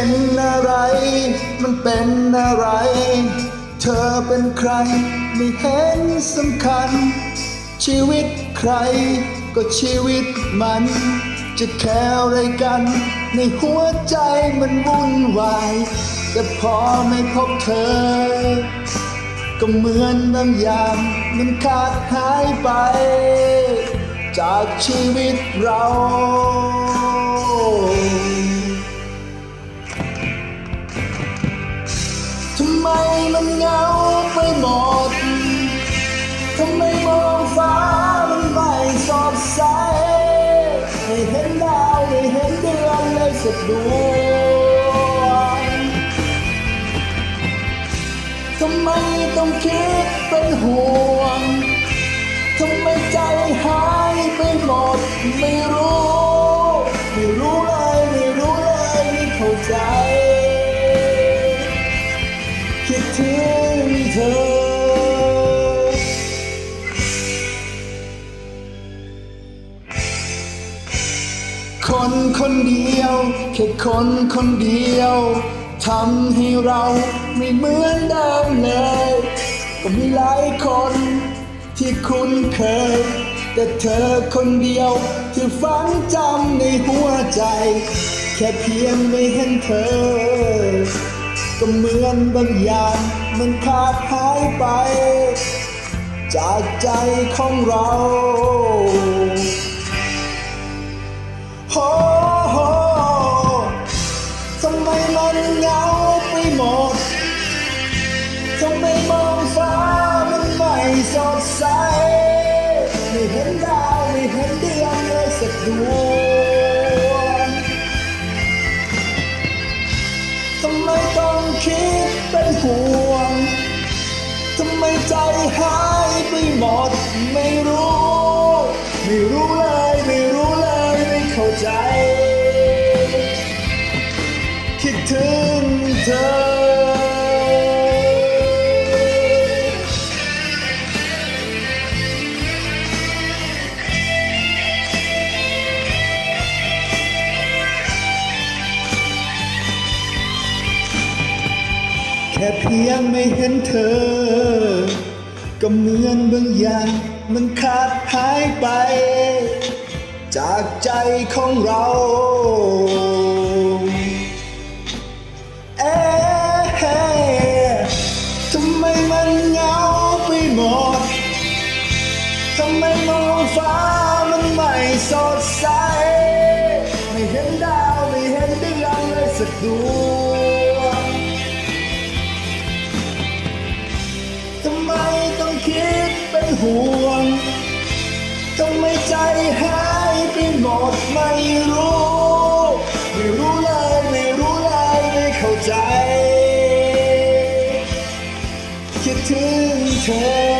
เป็นอะไร มันเป็นอะไร เธอเป็นใคร ไม่เห็นสำคัญ ชีวิตใคร ก็ชีวิตมัน จะแค่อะไรกัน ในหัวใจมันวุ่นวาย แต่พอไม่พบเธอ ก็เหมือนบางอย่างมันขาดหายไป จากชีวิตเรา ทำไมมองฟ้ามันไม่สดใสไม่เห็นดาวไม่เห็นเดือนเลยสักดวงทำไมต้องคิด คนคนเดียว แค่คนคนเดียวทำให้เราไม่เหมือนเดิมเลยก็มีหลายคนที่คุ้นเคย แต่เธอคนเดียวที่ฝังจำในหัวใจ แค่เพียงไม่เห็นเธอ ก็เหมือนบางอย่างมันขาดหายไป จากใจของเรา โอ้โหทำไมมันเหงาไปหมด ทำไมมองฟ้ามันไม่สดใส ไม่เห็นดาวไม่เห็นเดือนเลยสักดวงทำไมต้องคิดเป็นห่วง ทำไมใจหายไปหมดไม่รู้ ค่เพียงไม่เห็นเธอ ก็เหมือนบางอย่างมันขาดหายไป จากใจของเรา เอ๊ะทำไมมันเหงาไปหมด ทำไมมองฟ้ามันไม่สดใส ไม่เห็นดาวไม่เห็นดือนเลยสักดวง ห่วงทำไมใจหายไปหมดไม่รู้ ไม่รู้เลยไม่รู้เลยไม่เข้าใจ คิดถึงเธอ